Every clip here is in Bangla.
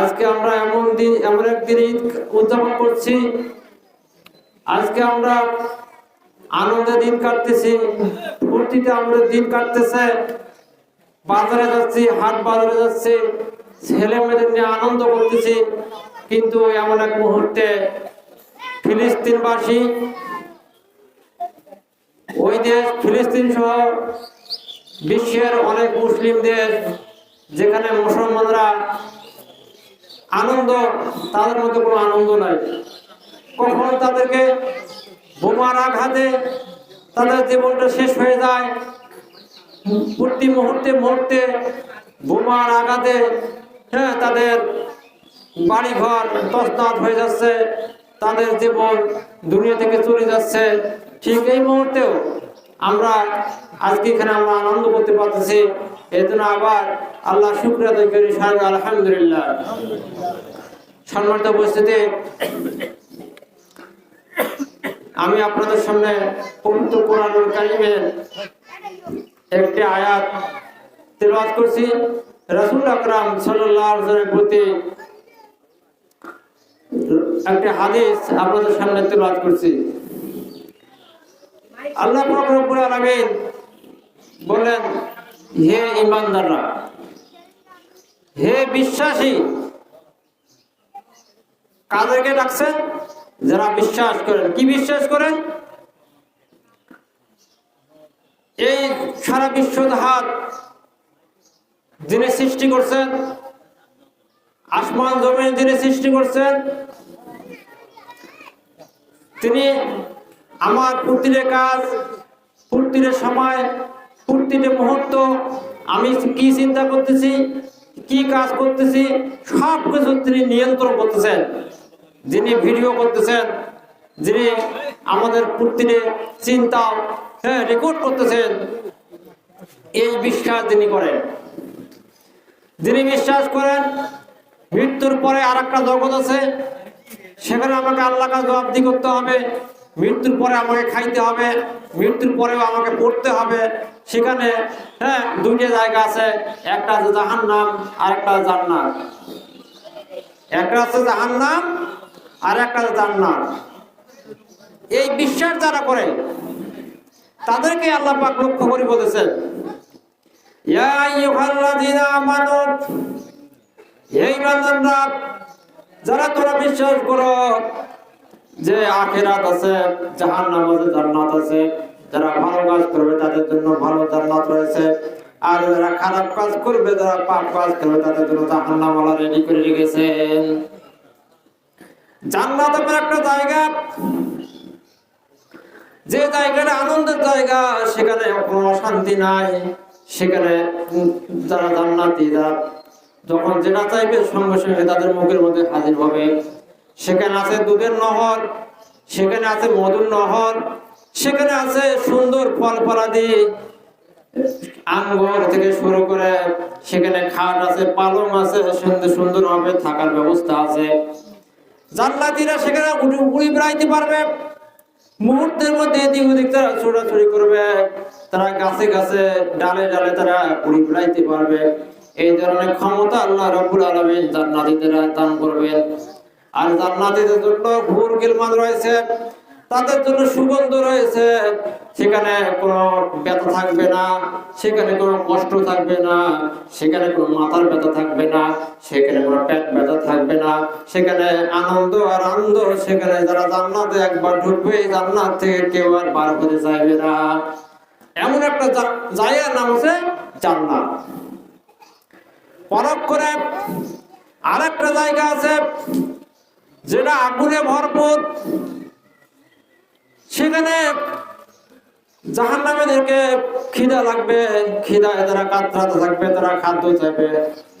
আজকে আমরা এমন দিন, এমন একদিন উদযাপন করছি। আজকে আমরা আনন্দে দিন কাটতেছি দিন কাটতেছে। বাজারে যাচ্ছি, হাট বাজারে যাচ্ছি, ছেলে মেয়েদের নিয়ে আনন্দ করতেছি। কিন্তু এমন এক মুহূর্তে ফিলিস্তিনবাসী ওই দেশ ফিলিস্তিন সহ বিশ্বের অনেক মুসলিম দেশ, যেখানে মুসলমানরা আনন্দ, তাদের মধ্যে কোনো আনন্দ নাই। কখনো তাদেরকে বোমার আঘাতে তাদের জীবনটা শেষ হয়ে যায়, প্রতি মুহূর্তে মুহূর্তে বোমার আঘাতে হ্যাঁ তাদের বাড়িঘর তসনাত হয়ে যাচ্ছে, তাদের জীবন দুনিয়া থেকে চলে যাচ্ছে। ঠিক এই মুহূর্তেও আমরা আজকে এখানে আমরা আনন্দ করতে পারতেছি এই জন্য আবার আল্লাহ শুক্র আদায় করি, সাহেব, আলহামদুলিল্লাহ। সম্মানিত উপস্থিতি, আমি আপনাদের সামনে পবিত্র কোরআনুল কারিমের একটি আয়াত তেলাওয়াত করছি। রাসূল আকরাম আলাইহি প্রতি একটি হাদিস আপনাদের সামনে তেলাওয়াত করছি। আল্লাহ রব্বুল আলামিন বলেন হে ইমানদাররা হে বিশ্বাসী, কাদেরকে ডাকছেন? যারা বিশ্বাস করেন। কি বিশ্বাস করেন? এই সারা বিশ্ব হাত যিনি সৃষ্টি করছেন, আসমান জমিন যিনি সৃষ্টি করছেন। তিনি আমার প্রতিটা কাজ প্রতিটা সময় প্রতিটা মুহূর্ত, আমি কি চিন্তা করতেছি, কি কাজ করতেছি সব কিছু তিনি নিয়ন্ত্রণ করতেছেন। যিনি ভিডিও করতেছেন, যিনি আমাদের প্রতিটি চিন্তা হ্যাঁ রেকর্ড করতেছেন, এই বিশ্বাস যিনি করেন। যিনি বিশ্বাস করেন, মৃত্যুর পরে আর একটা জগৎ আছে, সেখানে আমাকে আল্লাহ জবাবদি করতে হবে। মৃত্যুর পরে আমাকে খাইতে হবে, মৃত্যুর পরেও আমাকে পড়তে হবে। সেখানে হ্যাঁ দুইটা জায়গা আছে, একটা আছে জাহান নাম আর একটা জান্নাত। একটা আছে জাহান্নাম, আর একটা আছে এই বিশ্বাস যারা করে, তাদেরকে আল্লাহ পাক লক্ষ্য করে বলেছেন যারা তোমরা বিশ্বাস করো যে আখেরাত আছে, জাহান্নাম আছে জান্নাত আছে। যারা ভালো কাজ করবে, তাদের জন্য ভালো জান্নাত রয়েছে। আর যারা খারাপ কাজ করবে, যারা পাপ কাজ করবে, তাদের জন্য জাহান্নাম আল্লাহ রেডি করে রেখেছেন। জান্নাত এমন একটা জায়গা, যে জায়গাটা আনন্দের জায়গা, সেখানে কোনো অশান্তি নাই। সেখানে যারা জান্নাতি, যারা যখন যেটা চাইবে, সঙ্গে সঙ্গে তাদের মুখের মধ্যে হাজির হবে। সেখানে আছে দুধের নহর, সেখানে আছে মধুর নহর, সেখানে আছে সুন্দর ফল ফলাদি, আঙ্গুর থেকে শুরু করে সেখানে খাট আছে, পালং আছে, সুন্দর সুন্দর ভাবে থাকার ব্যবস্থা আছে। জান্নাতিরা সেখানে উঠে উড়ি বেড়াইতে পারবে। মুহূর্তের মধ্যে এদিক ওদিক তারা ছোড়াছুড়ি করবে। তারা গাছে গাছে, ডালে ডালে তারা উড়ি বেড়াইতে পারবে। এই ধরনের ক্ষমতা আল্লাহ রব্বুল আলমিন জান্নাতিদেরা দান করবেন। আর জান্নাতিদের জন্য ভুর গিলমান রয়েছে, তাদের জন্য সুগন্ধ রয়েছে, সেখানে কোনো ব্যথা থাকবে না, সেখানে কোনো কষ্ট থাকবে না, সেখানে কোনো মাথার ব্যথা থাকবে না, সেখানে কোনো পেট ব্যথা থাকবে না, সেখানে আনন্দ আর আনন্দ, সেখানে যারা জান্নাতে একবার ঢুকবে জান্নাত থেকে কেউ আর বার হতে চাইবে না। এমন একটা জায়গার নাম হচ্ছে জান্নাত। পরক করে আর একটা জায়গা আছে যেটা আগুনে ভরপুর, সেখানে জাহান নামেদেরকে খিদা লাগবে, খিদায় তারা কাতরাতে থাকবে, তারা খাদ্য চাইবে।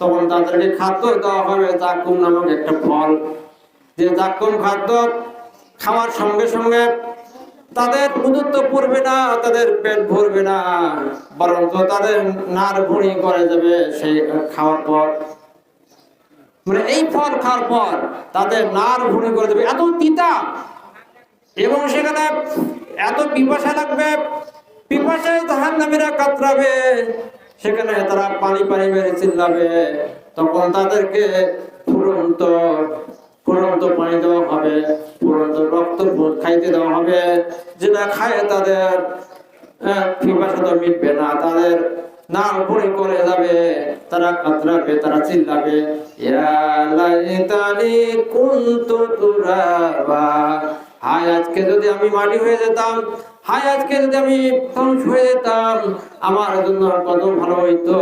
তখন তাদেরকে খাদ্য দেওয়া হবে, জাকুম নামক একটা ফল। যে জাকুম খাদ্য খাওয়ার সঙ্গে সঙ্গে তাদের উদুত্ব পড়বে না, তাদের পেট ভরবে না, বরঞ্চ তাদের নার ভুঁড়ি করে যাবে সেই খাওয়ার পর। মানে এই ফল খাওয়ার পর তাদের নার ভুঁড়ি করে দেবে। এত তিতা। এবং সেখানে এত পিপাসা লাগবে, পিপাসায় জাহান নামীরা কাতরাবে। সেখানে তারা পানি পানি মেরে চিল্লাবে। তখন তাদেরকে ফুরন্ত ফুরন্ত পানি দেওয়া হবে। ফুরন্ত রক্ত খাইতে দেওয়া হবে। যেটা খায় তাদের পিপাসা তো মিটবে না। তাদের পড়ে করে যাবে, তারা কাতরাবে, তারা চিল্লাবে। আজকে যদি আমি মাটি হয়ে যেতাম, হায়, আজকে যদি আমি ধ্বংস হয়ে যেতাম, আমার জন্য কত ভালো হইতো।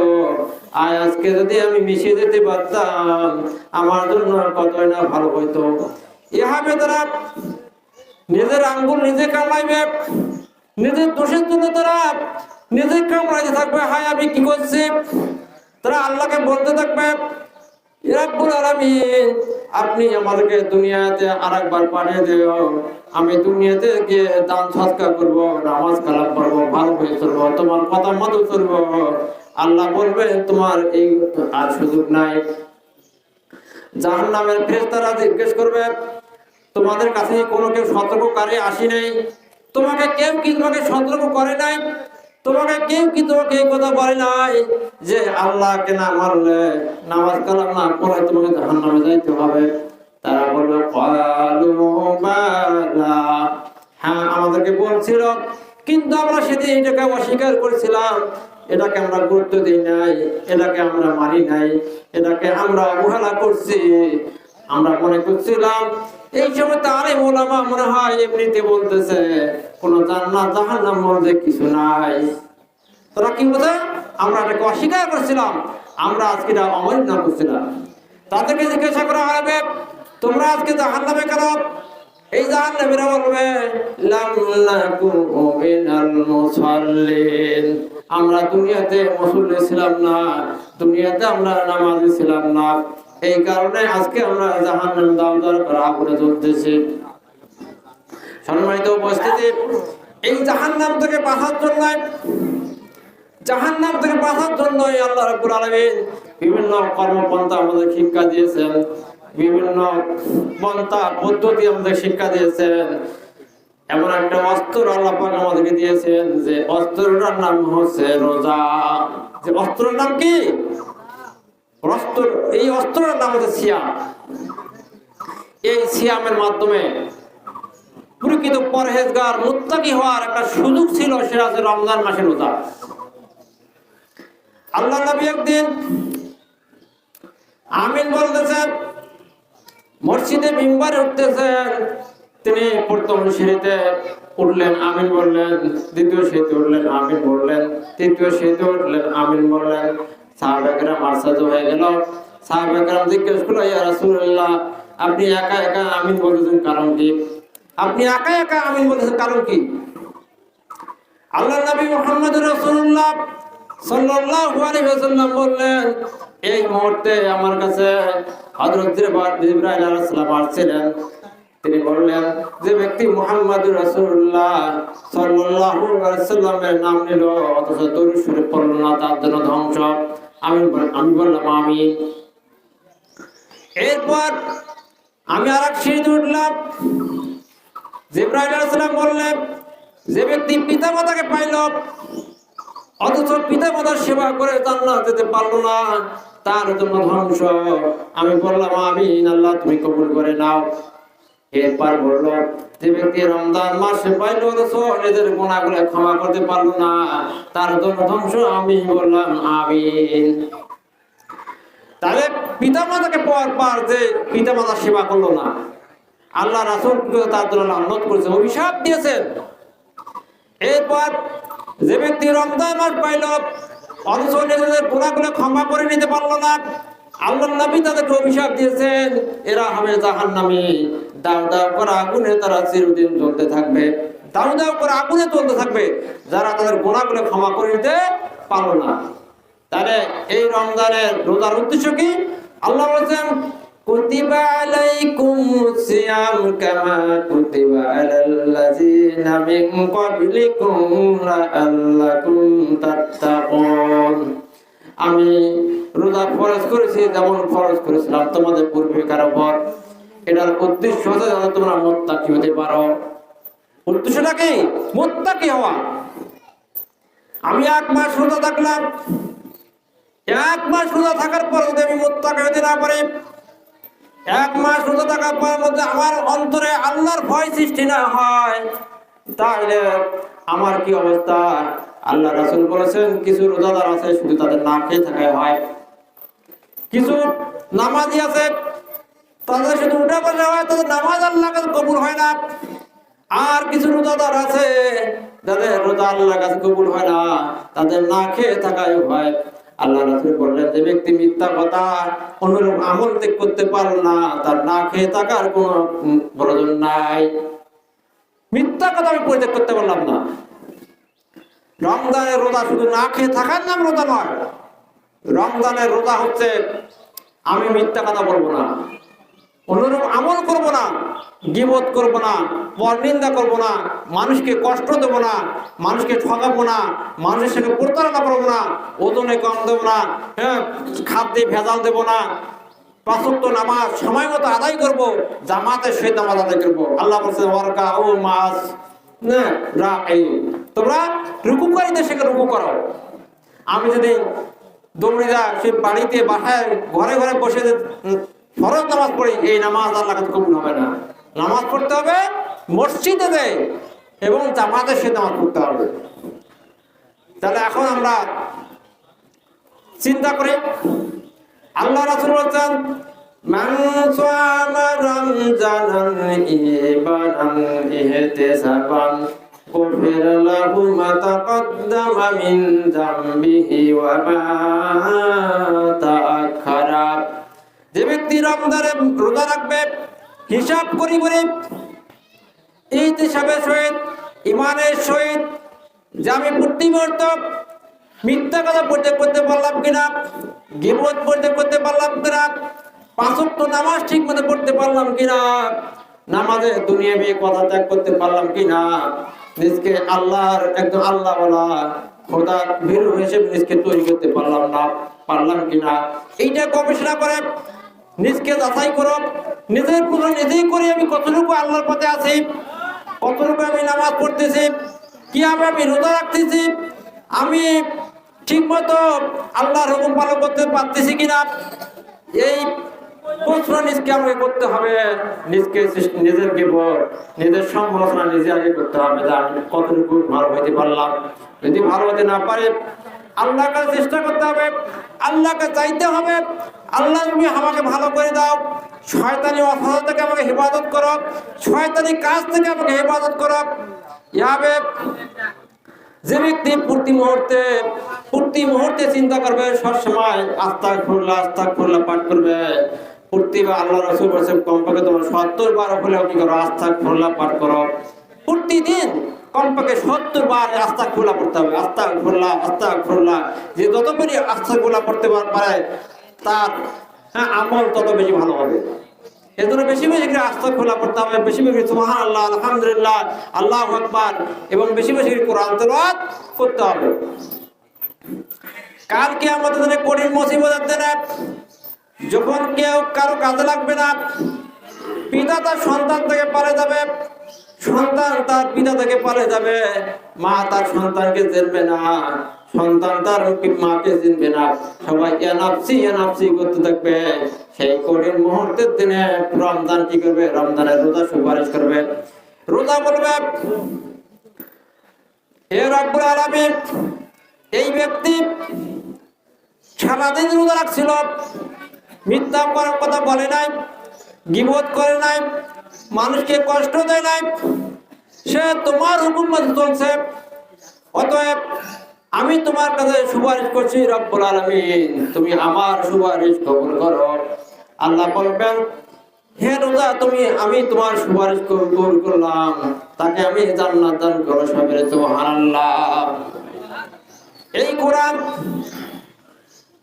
আয় আজকে যদি আমি মিশিয়ে যেতে পারতাম, আমার জন্য কত না ভালো হইতো। এভাবে তারা নিজের আঙ্গুল নিজে কামাইবে, নিজের দোষের জন্য তারা নিজে কামড়াইতে থাকবে? হায়, আমি কি করছি? তারা আল্লাহকে বলতে থাকবে আপনি আমাদেরকে দুনিয়াতে আরেকবার পাঠিয়ে দিও। আমি দুনিয়াতে গিয়ে দান সৎকার করব, নামাজ কালাম করব ভালো হয়ে চলবো, তোমার কথা মতো চলবো। আল্লাহ বলবে, তোমার এই আর সুযোগ নাই। জাহান নামের ফেরেশতারা জিজ্ঞেস করবে, তোমাদের কাছে কোনো কেউ সতর্ককারী আসি নাই? তোমাকে কেউ কি তোমাকে সতর্ক করে নাই? তোমাকে কেউ কি তোমাকে এই কথা বলে নাই যে আল্লাহকে না মারলে নামাজ কালাম না পড়ে তোমাকে জাহান নামে যাইতে হবে? তারা বলবে হ্যাঁ আমাদেরকে বলছিল, কিন্তু আমরা সেদিন এটাকে অস্বীকার করেছিলাম। এটাকে আমরা গুরুত্ব দিই নাই, এটাকে আমরা মানি নাই, এটাকে আমরা অবহেলা করছি। আমরা মনে করছিলাম, এই সময় তারই মোলামা মনে হয় এমনিতে বলতেছে কোন জান্নাত জাহান্নাম বলতে কিছু নাই। তোরা কি বোঝে আমরা এটাকে অস্বীকার করছিলাম। আমরা আজকে এটা অমান্য করছিলাম। তাদেরকে জিজ্ঞাসা করা হবে তোমরা আজকে জাহান্নামে কেন? এই জাহান্নামীরা বলবে আমরা দুনিয়াতে মুসল্লি ছিলাম না, দুনিয়াতে আমরা নামাজি ছিলাম না। এই কারণে আজকে আমরা জাহান্নাম দাম দর করা আগুনে জ্বলতেছি। সম্মানিত উপস্থিতি। এই জাহান্নাম থেকে বাঁচার জন্য জাহান্নাম থেকে বাঁচার জন্য আল্লাহ রাব্বুল আলামিন বিভিন্ন কর্মপন্থা আমাদের শিক্ষা দিয়েছেন। বিভিন্ন পন্থা পদ্ধতি আমাদের শিক্ষা দিয়েছেন। এমন একটা অস্ত্র আল্লাহ পাক আমাদেরকে দিয়েছেন যে অস্ত্রটার নাম হচ্ছে রোজা। যে অস্ত্রের নাম কি? অস্ত্র এই অস্ত্রের নাম হচ্ছে সিয়াম। এই সিয়ামের মাধ্যমে প্রকৃত পরহেজগার, মুত্তাকি হওয়ার একটা সুযোগ ছিল সেটা হচ্ছে রমজান মাসে রোজা। আল্লাহ নবী একদিন আমিন বলতেছেন, মসজিদে উঠতেছেন, তিনি প্রথম সিঁড়িতে উঠলেন, আমিন বললেন, দ্বিতীয় সিঁড়িতে উঠলেন, আমিন বললেন, তৃতীয় সিঁড়িতে উঠলেন, আমিন বললেন সাহাবেকরা মার্সাজ হয়ে গেল। সাহাবেকরাম জিজ্ঞেস করল, ইয়া আপনি একা একা আমিন বলতেছেন কারণ কি? আপনি একা একা আমিন বলতেছেন, কারণ কি? আল্লাহ নবী মোহাম্মদ বললেন, এই মুহূর্তে আমার কাছে তিনি বললেন, যে ব্যক্তি ওয়াসাল্লামের নাম নিল, অথচ দরুদ শরীফ পড়ল না, তার জন্য ধ্বংস। আমি আমি বললাম আমি এরপর আমি আর এক সিঁড়িতে উঠলাম জিব্রাইল বললেন, যে ব্যক্তি পিতা মাতাকে পাইল, অথচ পিতা মাতার সেবা করে জান্নাত যেতে পারল না, তার জন্য ধ্বংস আমি বললাম আমি আল্লাহ, তুমি কবুল করে নাও। এরপর বলল, যে ব্যক্তি রমজান মাসে পাইল, অথচ নিজের গুণাগুলো ক্ষমা করতে পারল না, তার জন্য ধ্বংস আমি বললাম, আমিন। তাহলে পিতা মাতাকে পাওয়ার পর যে পিতা মাতার সেবা করল না আল্লাহ রাসুল তার জন্য লানত করেছে অভিশাপ দিয়েছেন। এরপর যে ব্যক্তি রমজান মাস পাইল, অথচ গুণাগুলো ক্ষমা করে নিতে পারল না আল্লাহ নবী তাদেরকে অভিশাপ দিয়েছেন, এরা হবে জাহান নামী দাও দাও করে আগুনে তারা চিরদিন জ্বলতে থাকবে। দাউ দাউ করে আগুনে চলতে থাকবে, যারা তাদের গোনাগুলো ক্ষমা করে দিতে পারল না। তাহলে এই রমজানের রোজার উদ্দেশ্য কি? আল্লাহ বলেছেন কুতিবা আলাইকুম সিয়াম কামা কুতিবা আলাল্লাযিনা মিন ক্বাবলিকুম লাআল্লাকুম তাত্তাকুন আমি রোজা ফরজ করেছি, যেমন ফরজ করেছিলাম তোমাদের পূর্বিকার উপর এটার উদ্দেশ্য হচ্ছে যাতে তোমরা মোত্তাকি হতে পারো। উদ্দেশ্যটা কি? মোত্তাকি হওয়া। আমি এক মাস রোজা থাকলাম। এক মাস রোজা থাকার পর যদি আমি মোত্তাকি হতে না পারি এক মাস রোজা থাকার পর মধ্যে আমার অন্তরে আল্লাহর ভয় সৃষ্টি না হয়। তাহলে আমার কি অবস্থা? আল্লাহ রাসূল বলেছেন, কিছু রোজাদার আছে, শুধু তাদের না খেয়ে থাকায় হয়। কিছু নামাজি আছে, তাদের শুধু উঠে বসে হয়, তাদের নামাজ আল্লাহ কাছে কবুল হয় না। আর কিছু রোজাদার আছে, যাদের রোজা আল্লাহ কাছে কবুল হয় না, তাদের না খেয়ে থাকায় হয়। আল্লাহ রাসুল বললেন, যে ব্যক্তি মিথ্যা কথা, অনুরূপ আমল ত্যাগ করতে পারল না, তার না খেয়ে থাকার কোনো প্রয়োজন নাই। মিথ্যা কথা আমি পরিত্যাগ করতে পারলাম না। রমজানের রোদা শুধু না খেয়ে থাকার নাম রোদা নয়, রমজানের রোদা হচ্ছে, আমি মিথ্যা কথা বলব না। অনুরূপ আমল করব না, গিবত করব না পরনিন্দা করব না, মানুষকে কষ্ট দেব না, মানুষকে ঠকাবো না, মানুষের সঙ্গে প্রতারণা করব না, ওজনে কম দেবো না হ্যাঁ খাদ্যে ভেজাল দেবো না, পাঁচক্ত নামাজ সময় মতো আদায় করব জামাতের সহিত নামাজ আদায় করব। আল্লাহ বলছে ওয়ারকা ও মাস না এই তোমরা রুকুকারীদের সঙ্গে রুকু করো। আমি যদি দৌড়ে যা সে বাড়িতে বাসায় ঘরে ঘরে বসে ফরজ নামাজ পড়ি এই নামাজ আল্লাহ কাছে কবুল হবে না নামাজ পড়তে হবে মসজিদে দেয় এবং জামাতের সে নামাজ পড়তে হবে তাহলে এখন আমরা চিন্তা করি আল্লাহ রাসূল বলছেন মান সামা রমজানান ঈমানান ইহতিসাবান غفر له ما تقدم من ذنبه وما تأخر যে ব্যক্তি রমজানে রোজা রাখবে, হিসাব করি করে এই হিসাবের সহিত, ইমানের সহিত, যে আমি প্রতি মুহূর্ত মিথ্যা কথা পড়তে করতে পারলাম কিনা, গিবত পড়তে করতে পারলাম কিনা, পাঁচক্ত নামাজ ঠিক মতো পড়তে পারলাম কিনা, নামাজে দুনিয়াবি কথা ত্যাগ করতে পারলাম কিনা, নিজকে আল্লাহর একদম আল্লাহ বলা, খোদা ভীরু হিসেবে নিজকে তৈরি করতে পারলাম না, পারলাম কিনা, এইটা গবেষণা করে নিজকে যাচাই করো। নিজের পুরো নিজেই করে আমি। কতটুকু আল্লাহর পথে আছি? কতটুকু আমি নামাজ পড়তেছি? কীভাবে আমি রোজা রাখতেছি? আমি ঠিক মতো আল্লাহর হুকুম পালন করতে পারতেছি কিনা? এই প্রশ্ন নিজকে আমাকে করতে হবে। নিজকে নিজের বিপদ নিজের সমালোচনা নিজে আগে করতে হবে, যে আমি কতটুকু ভালো হইতে পারলাম। যদি ভালো হতে না পারে, আল্লাহর কাছে চেষ্টা করতে হবে। আল্লাহকে চাইতে হবে। আল্লাহ তুমি আমাকে ভালো করে দাও। শয়তানি অসহ থেকে আমাকে হেফাজত করো। শয়তানি কাজ থেকে আমাকে হেফাজত করো। ইয়াবে যে ব্যক্তি প্রতি মুহূর্তে প্রতি মুহূর্তে চিন্তা করবে, সবসময় আস্তা খুললা আস্তা খুললা পাঠ করবে। প্রতিবার আল্লাহ রসুল কমপক্ষে তোমার সত্তর বার হলেও কি করো আস্থা খুললা পাঠ করো। প্রতিদিন কমপক্ষে সত্তর বার আস্থা খোলা পড়তে হবে। আস্থা খোলা আস্থা খোলা। যে যত বেশি আস্থা খোলা পড়তে পারে, তার হ্যাঁ আমল তত বেশি ভালো হবে। এর জন্য বেশি বেশি করে আস্থা খোলা করতে হবে। বেশি বেশি সুবহান আল্লাহ আলহামদুলিল্লাহ, আল্লাহ আকবার, এবং বেশি বেশি করে কোরআন তেলাওয়াত করতে হবে। কালকে আমাদের জন্য কঠিন মুসিবত আসছে না, যখন কেউ কারও কাজে লাগবে না, পিতা তার সন্তান থেকে পারে যাবে সন্তান তার পিতা থেকে পারে যাবে। মা তার সন্তানকে চিনবে না। সন্তান তার মাকে চিনবে না। সবাই এনাপসি এনাপসি করতে থাকবে। সেই কঠিন মুহূর্তের দিনে রমজান কি করবে? রমজানের রোজা সুপারিশ করবে। রোজা বলবে এই ব্যক্তি সারাদিন রোজা রাখছিল। মিথ্যা করার কথা বলে নাই, গিবত করে নাই মানুষকে কষ্ট দেয় নাই। সে তোমার হুকুম মতো চলছে। অতএব আমি তোমার কাছে সুপারিশ করছি, রব্বুল আলামিন, তুমি আমার সুপারিশ কবুল করো। আল্লাহ বলবেন, হে রোজা, তুমি, আমি তোমার সুপারিশ কবুল করলাম। তাকে আমি জান্নাত দান করো সবের সুবহানাল্লাহ। এই কোরআন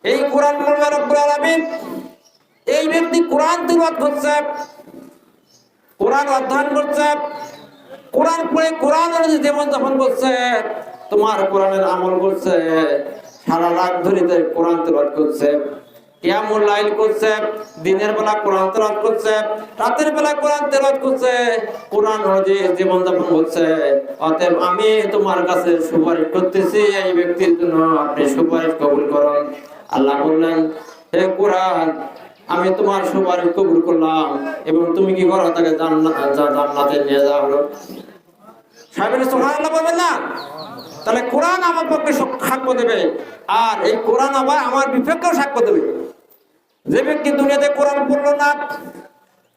এই কোরআন বলবে রব্বুল আলামিন, এই ব্যক্তি কোরআন তিলাওয়াত করছে। কোরআন অধ্যয়ন করছে, কোরআন পড়ে কোরআন জীবন যাপন করছে, তোমার কোরআনের আমল করছে, সারা রাত ধরে কোরআন তেলাওয়াত করছে দিনের বেলা কোরআন তেলাওয়াত করছে, রাতের বেলা কোরআন তেলাওয়াত করছে, কোরআন অনুযায়ী জীবন যাপন করছে। অতএব আমি তোমার কাছে সুপারিশ করতেছি, এই ব্যক্তির জন্য আপনি সুপারিশ কবুল করুন। আল্লাহ বললেন, হে কোরআন আমি তোমার সুপারিশ কবুল করলাম এবং তুমি কি করো? তাকে জান্নাত নিয়ে যাওয়া হলো।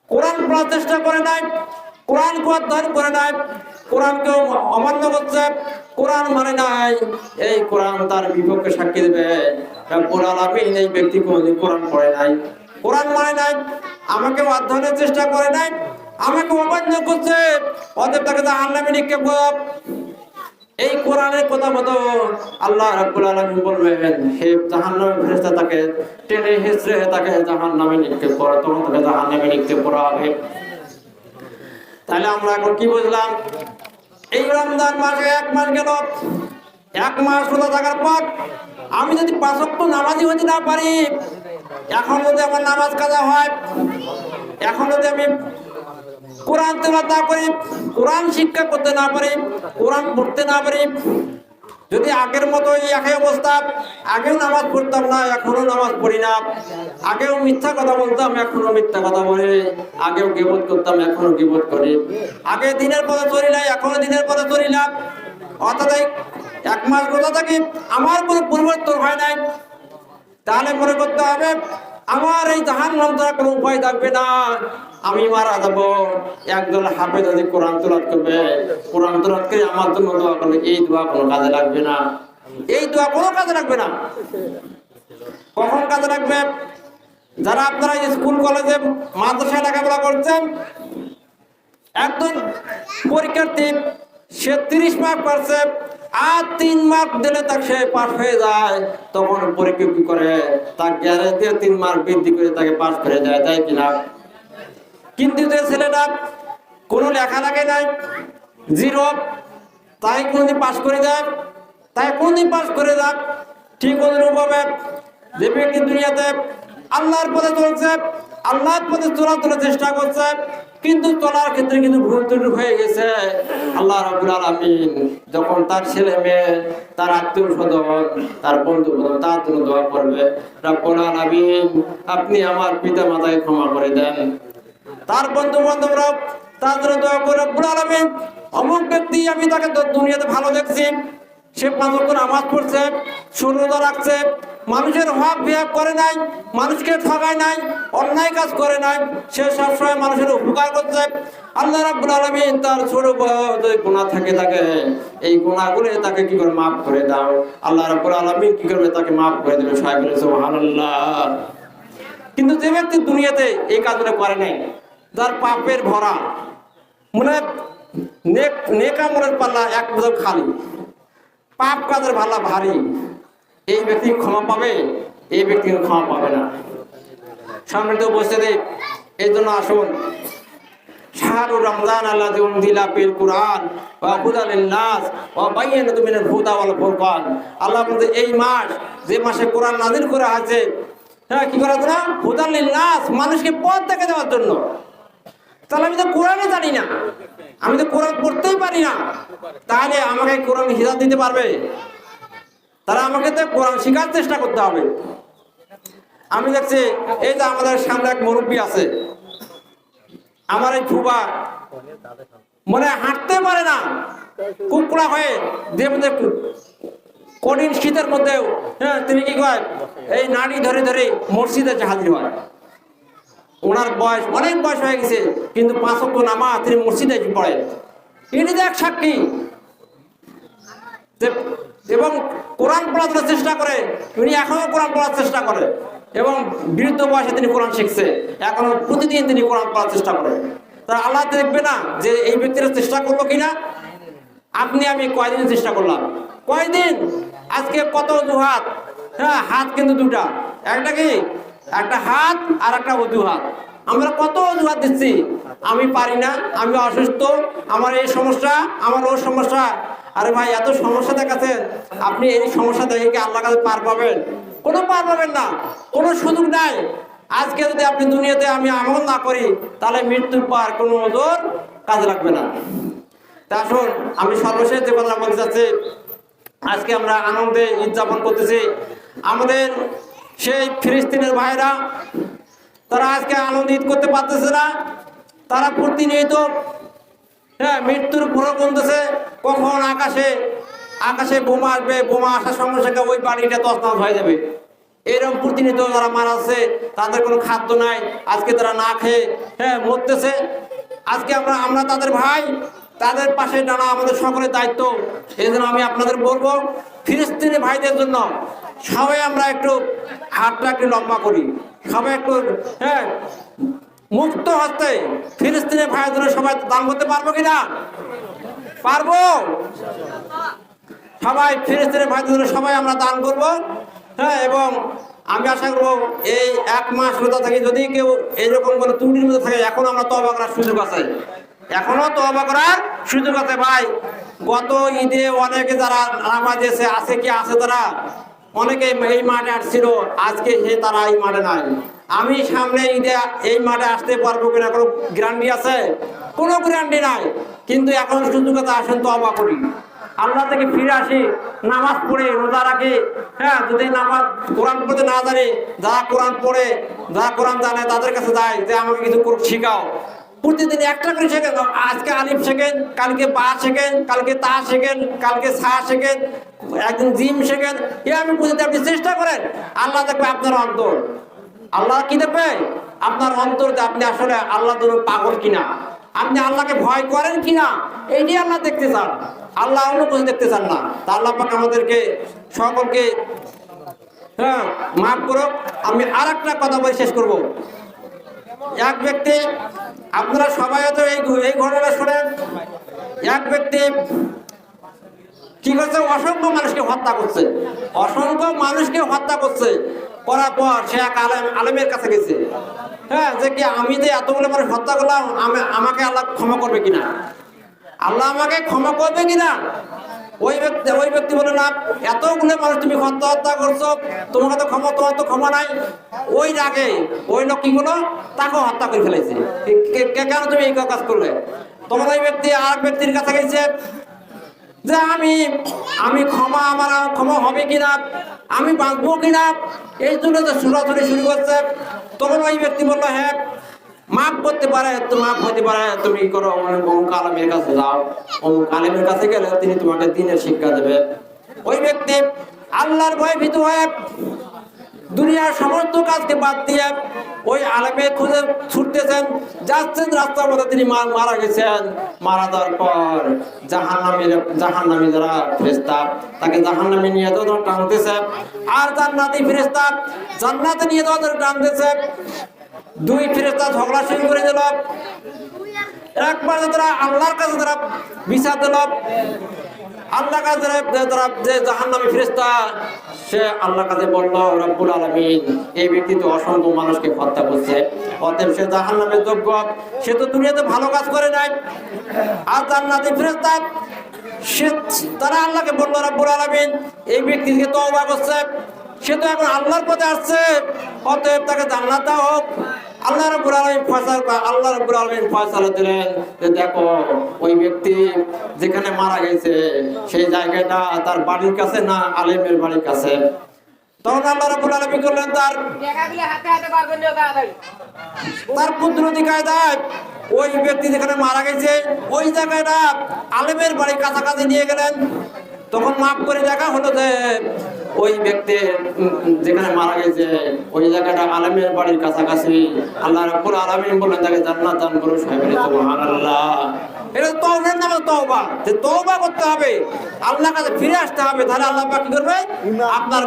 পড়ার চেষ্টা করে কোরআন অমান্য করছে, কোরআন মানে নাই, এই কোরআন তার বিপক্ষে সাক্ষী দেবে। কোরআন আলামিন এই ব্যক্তি কোনোদিন কোরআন পড়ে নাই। কোরআন মানে নাই, আমাকে অধ্যয়নের চেষ্টা করে নাই, আমাকে অমান্য করছে। অতএব তাকে জাহান্নামে নিক্ষেপ করো। এই কোরআনের কথা মতো আল্লাহ রাব্বুল আলামিন বলবেন, হে জাহান্নামের ফেরেশতা, তাকে টেনে হিচড়ে তাকে জাহান্নামে নিক্ষেপ করো, তখন তাকে জাহান্নামে নিক্ষেপ করা হবে। তাহলে আমরা এখন কি বুঝলাম? এই রমজান মাসে এক মাস গেল, এক মাস রোজা থাকার পর আমি যদি পাঁচ ওয়াক্ত নামাজি হতে না পারি এখন যদি আমার নামাজ কাজা হয়, এখন যদি আমি কোরআন তেলাওয়াত না করি, কোরআন শিক্ষা করতে না পারি, কোরআন পড়তে না পারি, যদি আগের মতো একই অবস্থা, আগেও নামাজ পড়তাম না, এখনও নামাজ পড়ি না, আগেও মিথ্যা কথা বলতাম, এখনও মিথ্যা কথা বলি, আগেও গিবত করতাম, এখনও গিবত করি। আগে দিনের পথে চলি নাই, এখনও দিনের পথে চলি না। অর্থাৎ এক মাস রোজা থাকি, আমার কোনো পরিবর্তন হয় নাই। তাহলে মনে করতে হবে, আমার এই জাহান নাম কোনো উপায় থাকবে না। আমি মারা যাব, একজন হাফেজ যদি কোরআন তুলাত করবে, কোরআন তুলাত আমার জন্য দোয়া করবে এই দোয়া কোনো কাজে লাগবে না। এই দোয়া কোনো কাজে লাগবে না। কখন কাজে লাগবে? যারা আপনারা স্কুল, কলেজে, মাদ্রাসায় লেখাপড়া করছেন, একজন পরীক্ষার্থী, সে তিরিশ মার্ক পারছে আর তিন মার্ক দিলে তাকে সে পাস হয়ে যায়, তখন পরীক্ষা কি করে? তার গ্যারেজ দিয়ে তিন মার্ক বৃদ্ধি করে তাকে পাস করে দেয়, তাই কিনা কিন্তু যে ছেলেটা কোনো লেখালেখি নাই, জিরো, তাই কোনদিন পাশ করে যাক তাই কোনদিন পাশ করে যাক ঠিক অনুরূপ হবে। যে ব্যক্তি দুনিয়াতে আল্লাহর পথে চলছে আল্লাহর পথে চলাচলের চেষ্টা করছে, কিন্তু চলার ক্ষেত্রে কিন্তু ভুল ত্রুটি হয়ে গেছে। আল্লাহ রাব্বুল আলামিন যখন তার ছেলে মেয়ে, তার আত্মীয় স্বজন, তার বন্ধু বান্ধব তার জন্য দোয়া করবে, রাব্বুল আলামিন, আপনি আমার পিতা মাতাকে ক্ষমা করে দেন। তার বন্ধু বান্ধবরা তার জন্য দোয়া করে, রব্বুল আলামিন, অমুক ব্যক্তি আমি তাকে দুনিয়াতে ভালো দেখছি, সে পাঁচ নামাজ পড়ছে, শূন্যতা রাখছে মানুষের হক বিহাব করে নাই, মানুষকে ঠগায় নাই, অন্যায় কাজ করে নাই, সে সবসময় মানুষের উপকার করছে আল্লাহ রাব্বুল আলামিন তার ছোট যদি গুনাহ থাকে তাকে, এই গুনাহগুলো তাকে কি করে মাফ করে দাও? আল্লাহ রাব্বুল আলামিন কি করবে? তাকে মাফ করে দেবে। সাহেব কিন্তু যে ব্যক্তি দুনিয়াতে এই কাজগুলো করে নাই যার পাপের ভরা, মনে নেক নেকামরের পাল্লা এক খালি। পাপ কাজের ভালা ভারী। এই ব্যক্তি ক্ষমা পাবে, এই ব্যক্তি ক্ষমা পাবে না। সামনে তো বসে দে এই জন্য আসুন। আল্লাহ আল্লাহ এই যে মাসে কোরআন নাযিল করা আছে হ্যাঁ কি মানুষকে পথ দেখে দেওয়ার জন্য। তাহলে আমি তো কোরআনই জানি না। আমি তো কোরআন পড়তেই পারি না। তাহলে আমাকে কোরআন হিসাব দিতে পারবে? তাহলে আমাকে তো কোরআন শেখার চেষ্টা করতে হবে। আমি দেখছি, এই যে আমাদের সামনে এক মুরব্বী আছে। আমার এই ফুবা মানে হাঁটতে পারে না। কুকুড়া হয়ে যে কঠিন শীতের মধ্যেও হ্যাঁ তিনি কি কয়, এই নাড়ি ধরে ধরে মসজিদে হাজির হয়। ওনার বয়স অনেক বয়স হয়ে গেছে, কিন্তু পাঁচ অক্ট নামা তিনি মসজিদে পড়েন। ইনি এক সাক্ষী। এবং কোরআন পড়ার চেষ্টা করে উনি এখনও কোরআন পড়ার চেষ্টা করে। এবং বৃদ্ধ বয়সে তিনি কোরআন শিখছে, এখনও প্রতিদিন তিনি কোরআন পড়ার চেষ্টা করে। তা আল্লাহ দেখবে না যে এই ব্যক্তিরা চেষ্টা করল কিনা? আপনি, আমি কয়দিন চেষ্টা করলাম? কয়দিন? আজকে কত অজুহাত হ্যাঁ হাত কিন্তু দুটা। একটা কি? একটা হাত আর একটা অজুহাত। আমরা কত অজুহাত দিচ্ছি? আমি পারি না, আমি অসুস্থ, আমার এই সমস্যা, আমার ওর সমস্যা। আরে ভাই, এত সমস্যা দেখাচ্ছেন আপনি এই সমস্যা দেখে আল্লাহ কাছে পার পাবেন। কোনো পার পাবেন না। কোনো সুযোগ নাই। আজকে যদি আপনি দুনিয়াতে আমি আমল না করি, তাহলে মৃত্যুর পর কোনো ওজোর কাজে লাগবে না। তা আসুন, আমি সর্বশেষ যে কথা বলতে চাচ্ছি, আজকে আমরা আনন্দে উদযাপন করতেছি। আমাদের সেই ফিলিস্তিনের ভাইরা, তারা আজকে আনন্দ ঈদ করতে পারতেছে না। তারা প্রতিনিয়ত হ্যাঁ মৃত্যুর ভোর গুনতেছে, কখন আকাশে আকাশে বোমা আসবে, বোমা আসার সঙ্গে সঙ্গে ওই বাড়িটা তছনছ হয়ে যাবে। এরকম প্রতিনিয়ত যারা মারাচ্ছে তাদের কোনো খাদ্য নাই, আজকে তারা না খেয়ে হ্যাঁ মরতেছে। আজকে আমরা আমরা তাদের ভাই, তাদের পাশে দাঁড়া আমাদের সকলের দায়িত্ব। এই জন্য আমি আপনাদের বলব, ফিলিস্তিনি ভাইদের জন্য সবাই আমরা একটু হাতটা একটু লম্বা করি। সবাই একটু হ্যাঁ মুক্ত হস্তে ফিলিস্তিনের জন্য সবাই দান করতে পারব কিনা? পারব? সবাই ফিলিস্তিনের জন্য সবাই আমরা দান করব। হ্যাঁ এবং আমি আশা করব এই এক মাস রোজা থেকে যদি কেউ এইরকম কোনো ত্রুটির মধ্যে থাকে, এখন আমরা তবা করার সুযোগ আছে। এখনও তবা করার সুযোগ আছে ভাই। গত ঈদে অনেকে যারা নামাজ এসে আছে কি আছে তারা? অনেকে এই মাঠে আসছিল, আজকে সে তারা এই মাঠে নাই। আমি সামনে ঈদে এই মাঠে আসতে পারব কিনা কোনো গ্যারান্টি আছে? কোনো গ্যারান্টি নাই। কিন্তু এখন সুযোগ আছে আসেন তো অবাক করি। আল্লাহ থেকে ফিরে আসি, নামাজ পড়ে, রোজা রাখি। হ্যাঁ যদি নামাজ কোরআন পড়তে না জানি যারা কোরআন পড়ে যারা কোরআন জানে, তাদের কাছে যায় যে আমাকে কিছু শিখাও। প্রতিদিন একটা করে শেখেন। আজকে আলিফ শেখেন, কালকে বা শেখেন, কালকে তা শেখেন, কালকে সা শেখেন। একদিন জিম শেখেন আমি বুঝতে আপনি চেষ্টা করেন, আল্লাহ দেখবে আপনার অন্তর। আল্লাহ কি দেখবে? আপনার অন্তর যে আপনি আসলে আল্লাহ ধরুন পাগল কিনা। আপনি আল্লাহকে ভয় করেন কিনা নিয়ে আল্লাহ দেখতে চান। আল্লাহ অন্য কিছু দেখতে চান না। তা আল্লাহ পাক আমাদেরকে সকলকে হ্যাঁ মাফ করো আমি আর একটা কথা বলে শেষ করব। এক ব্যক্তি, আপনারা সবাই হয়তো এই এই ঘটনা শোনেন। এক ব্যক্তি কি করছে অসংখ্য মানুষকে হত্যা করছে। অসংখ্য মানুষকে হত্যা করছে। করার পর সে এক আলেম, আলেমের কাছে গেছে। হ্যাঁ যে কি আমি যে এতগুলো মানুষ হত্যা করলাম, আমি, আমাকে আল্লাহ ক্ষমা করবে কিনা? আল্লাহ আমাকে ক্ষমা করবে কিনা? ওই ব্যক্তি ওই ব্যক্তি বলে, না, এতগুলো মানুষ তুমি হত্যা হত্যা করছ, তোমার তো ক্ষমা, তোমার তো ক্ষমা নাই। ওই রাগে, ওই লোক কি করল তাকেও হত্যা করে ফেলেছে। কেন তুমি এই কাজ করলে? তোমার ওই ব্যক্তি আর ব্যক্তির কাছে গেছে যে আমি আমি ক্ষমা আমার ক্ষমা হবে কিনা, আমি বাঁচবো কিনা, এই জন্য তো সুরাসুরি শুরু করছে। তখন ওই ব্যক্তি বলল হ্যাঁ মাফ করতে পারে তো মাফ হতে পারে, তুমি করো, অমুক আলমের কাছে যাও, অমুক আলমের কাছে গেলে তিনি তোমাকে দিনের শিক্ষা দেবে। ওই ব্যক্তি আল্লাহর ভয় ভীত হয়ে দুনিয়ার সমস্ত কাজকে বাদ দিয়ে ওই আলেমে খুঁজে ছুটতেছেন, যাচ্ছেন রাস্তার মধ্যে তিনি মারা গেছেন। মারা যাওয়ার পর জাহান্নামী জাহান্নামী যারা ফেরেস্তা তাকে জাহান্নামে নিয়ে তো টানতেছে, আর জান্নাতি ফেরেস্তা জান্নাতে নিয়ে তো টানতেছে, দুই ফেরেস্তা ঝগড়া শুরু করে দিল। একবার তারা আল্লাহর কাছে তারা বিচার দিল। আল্লাহ কাছে তারা যে জাহান্নামী ফেরেস্তা সে আল্লাহর কাছে বলল, রব্বুল আলমিন। এই ব্যক্তি তো অসংখ্য মানুষকে হত্যা করছে। অতএব সে জাহান্নামের যোগ্য। সে তো দুনিয়াতে ভালো কাজ করে নাই। আর জান্নাতি ফেরেস্তা সে, তারা আল্লাহকে বলল, রব্বুল আলমিন। এই ব্যক্তিকে তওবা করছে, সে তো এখন আল্লাহর পথে আসছে। অতএব তাকে জান্নাত হোক আল্লাহ রাব্বুল আলামিন ফয়সালা আল্লাহ রাব্বুল আলামিন ফয়সালা দিলেন যে দেখো ওই ব্যক্তি যেখানে মারা গেছে সেই জায়গাটা তার বাড়ির কাছে না আলেমের বাড়ির কাছে? তখন আল্লাহ রাব্বুল আলামিন করলেন তার তার কুদরতি কায়দায় ওই ব্যক্তি যেখানে মারা গেছে ওই জায়গাটা আলেমের বাড়ির কাছাকাছি নিয়ে গেলেন। তখন মাফ করে দেখা হলো যে ওই ব্যক্তি যেখানে মারা গেছে, ওই জায়গাটা আলেমের বাড়ির কাছাকাছি। আল্লাহ রাব্বুল আলামিন বললেন, তাকে জান্নাত দান করুন তওবা। তওবা করতে হবে ফিরে আসতে হবে, তাহলে আল্লাহ কি করবে? আপনার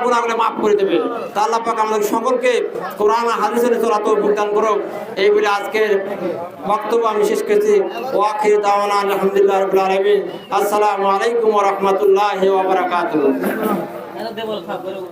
করে দেবে। তা আমাদের সকলকে করুক। এই বলে আজকের বক্তব্য আমি শেষ দাওয়ানা আসসালামু